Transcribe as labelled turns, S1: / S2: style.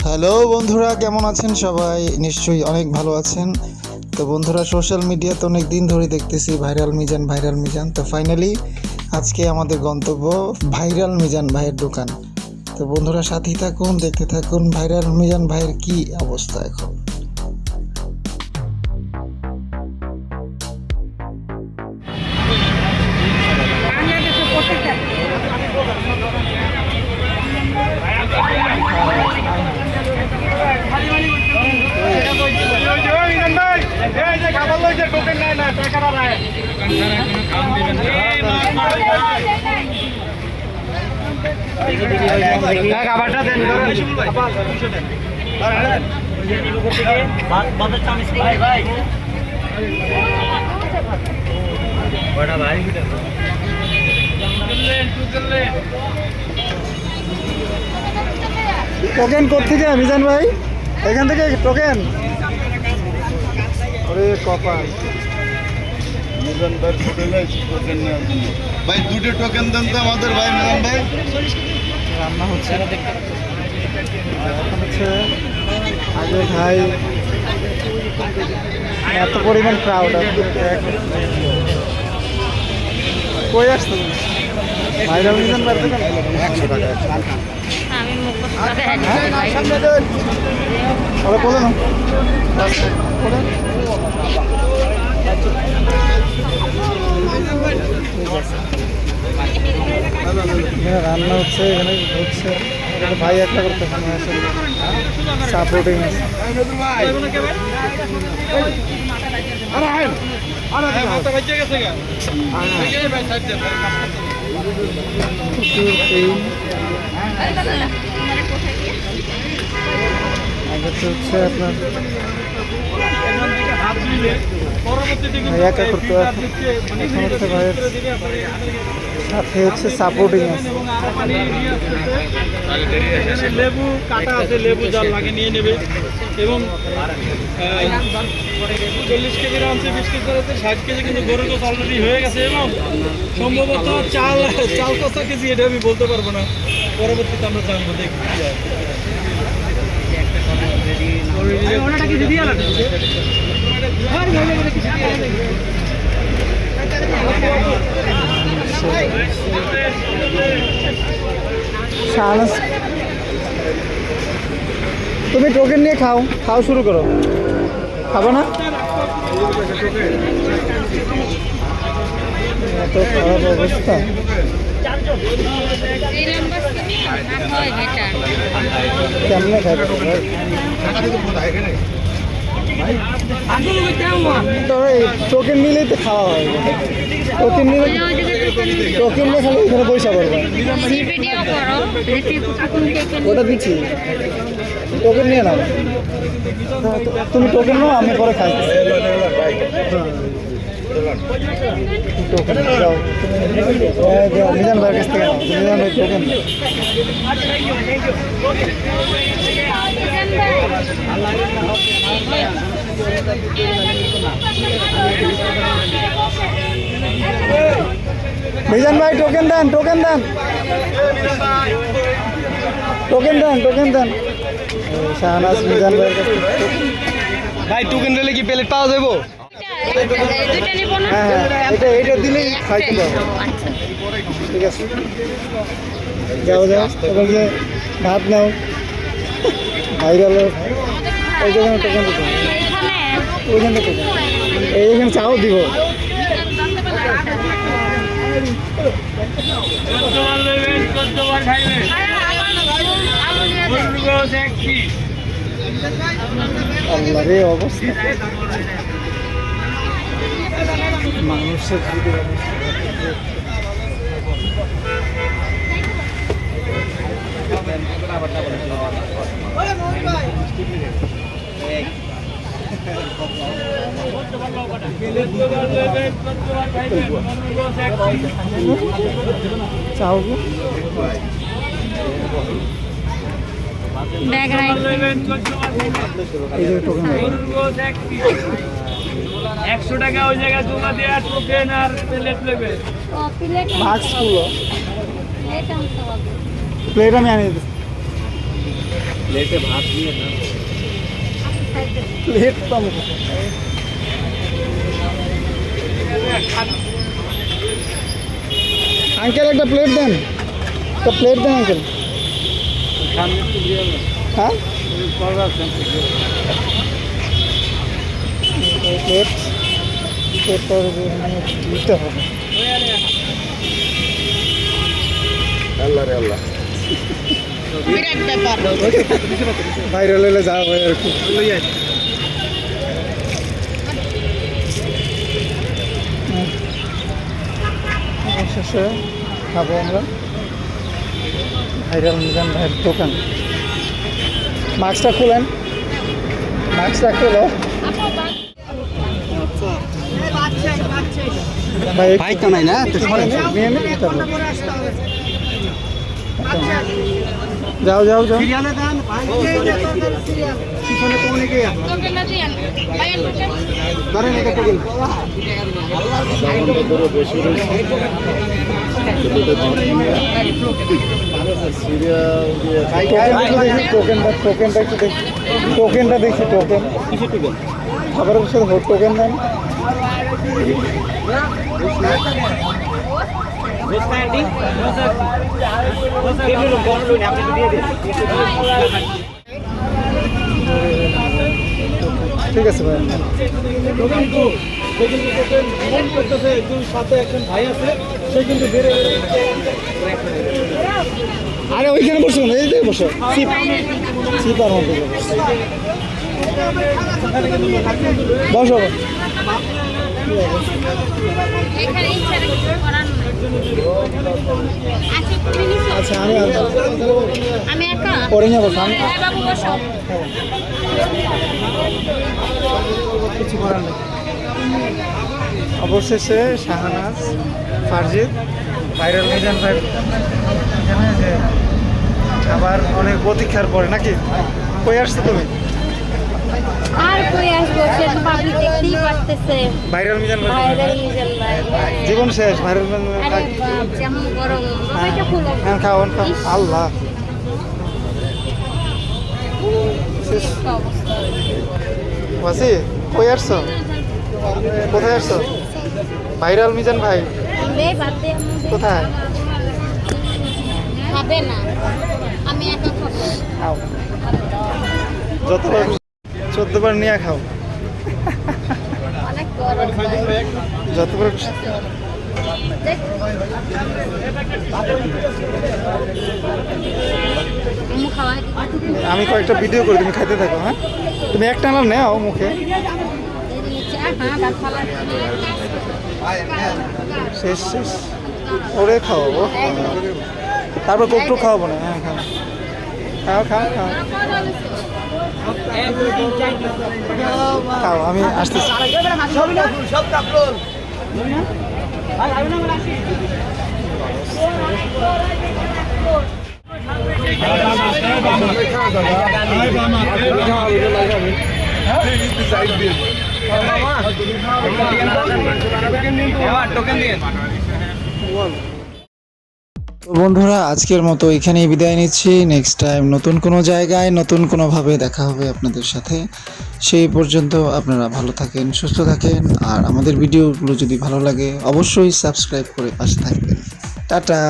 S1: Hello বন্ধুরা, কেমন আছেন সবাই? নিশ্চয়ই অনেক ভালো আছেন। তো বন্ধুরা সোশ্যাল মিডিয়াতে অনেক দিন ধরে দেখতেছি ভাইরাল মিজান ভাইরাল মিজান। তো ফাইনালি আজকে আমাদের গন্তব্য ভাইরাল মিজান ভাইয়ের দোকান। তো বন্ধুরা, সাথেই থাকুন, দেখতে থাকুন ভাইরাল মিজান ভাইয়ের কি অবস্থা এখন? টোকেন কোথেকে মিজান ভাই? এখান থেকে টোকেন ওরে কপাল।
S2: ভাই দুটো টোকেন দেন তো আমাদের ভাই ম্যাডাম ভাই।
S1: রান্না হচ্ছে। হচ্ছে আগে ভাই। এত পরিমাণ ক্রাউড কই আসতো ভাইরাল একশো টাকা ওরা বলে না বলে। এখানে রান্না হচ্ছে এখানে হচ্ছে ভাই একটা করতে সাপোর্টিং আগে হচ্ছে আপনার ভাই একা করতে হয়। ভাইয়ের সাথে হচ্ছে সাপোর্টিং আছে।
S3: লেবু কাটা আছে লেবু জাল লাগে নিয়ে নেবে। এবং চল্লিশ কেজি আনছে বিশ কেজি আছে ষাট কেজি কিন্তু গরুর গোস অলরেডি হয়ে গেছে। এবং সম্ভবত চাল চাল কত কেজি এটা আমি বলতে পারব না। পরবর্তীতে আমরা জানব দেখি ওনাটা কিছু দিয়ে আলাদা?
S1: শাহনাজ তুমি টোকেন নিয়ে খাও খাও শুরু করো। খাব না? এত খারাপ অবস্থা। কেমনে খাবে? টোকেন নিলেই তো খাওয়া হয়।
S4: দিকে দোকান
S1: টোকেন নিয়ে খালি এখানে পয়সা পারবে
S4: সি ভিডিও করো রিপি কোন থেকে
S1: ওটা দিচ্ছি। টোকেন নিয়ে নাও। তুমি টোকেন নাও, আমি পরে খাই। টোকেন। মিজান ভাই টোকেন। মিজান ভাই টোকেন দেন টোকেন দেন। টোকেন দেন টোকেন দেন। শাহনাজ মিজান থেকে।
S3: ভাই টুকেন রেলে কি প্লেট পাওয়া যাব
S1: হ্যাঁ হ্যাঁ এটা এটা দিলেই খাইতে পারব ঠিক আছে। যাও যাও যে ভাত নাও। ভাইরাল এই যেখানে টোকেন দিতে ওইখানে এইখানে চাও দিব। অবস্থা। মানুষের অবস্থা।
S3: একশো টাকা ওই জায়গায় জমা দেওয়া টোকেন আর প্লেট নেবে।
S4: ও প্লেট
S1: আমি আনিয়ে দিচ্ছি
S3: প্লেটে ভাত নিয়ে না
S1: আঙ্কেল একটা প্লেট দেন। একটা প্লেট দেন আঙ্কেল হ্যাঁ? দিতে হবে।
S2: আল্লাহ রে আল্লাহ।
S1: ভাইরাল হলে যা হয় আর কি। অবশেষে খাব আমরা। ভাইরাল মিজান ভাইয়ের দোকান। মাস্কটা খুলেন। মাস্কটা খুলো। ভাই
S2: তো নাই না?
S1: চলো। যাও যাও যাও।
S4: টোকেনটা
S1: একটু দেখি টোকেনটা দেখি। টোকেন। খাবারের সাথে টোকেন দেন। ঠিক আছে ভাই
S3: টোকেন কিন্তু করতেছে সাথে একজন ভাই আছে সে কিন্তু বেড়ে
S1: আরে ওইখানে বসো না এই বসো। সিপ সিপার মধ্যে বসো।
S4: এখানে ইচ্ছা কিছু করার নাই। আচ্ছা?
S1: আচ্ছা আমি
S4: একা?
S1: পরে বসো। কিছু করার নেই। অবশেষে শাহানাজ ফারজিদ ভাইরাল মিজান ভাই যে আবার অনেক প্রতীক্ষার পরে নাকি? কই আসছো তুমি?
S4: আর কই আসব? সে তো পাবলিক দেখতেই পারতেছে।
S1: ভাইরাল মিজান ভাই।
S4: ভাইরাল মিজান ভাই।
S1: জীবন শেষ ভাইরাল মিজান ভাই।
S4: যেমন গরম। খুলো
S1: হ্যাঁ আল্লাহ। ওয়াসি কই আসছো? কোথায় আসছো? ভাইরাল মিজান ভাই। কোথায়?
S4: খাবে না। আমি একা খাব।
S1: খাও। যতবার চোদ্দবার নিয়ে খাও। যতবার। আমি কয়েকটা ভিডিও করি তুমি খাইতে থাকো হ্যাঁ? তুমি একটা নাম নেও মুখে। শেষ শেষ। ওরে খাওয়াবো। তারপর কোকটু খাওয়াবো না হ্যাঁ খাও। খাও খাও খাও। খাও আমি আসতেছি। তো বন্ধুরা, আজকের মতো এখানেই বিদায় নিচ্ছি। নেক্সট টাইম নতুন কোনো জায়গায় নতুন কোনোভাবে দেখা হবে আপনাদের সাথে। সেই পর্যন্ত আপনারা ভালো থাকেন, সুস্থ থাকেন। আর আমাদের ভিডিওগুলো যদি ভালো লাগে, অবশ্যই সাবস্ক্রাইব করে পাশে থাকবেন। টাটা!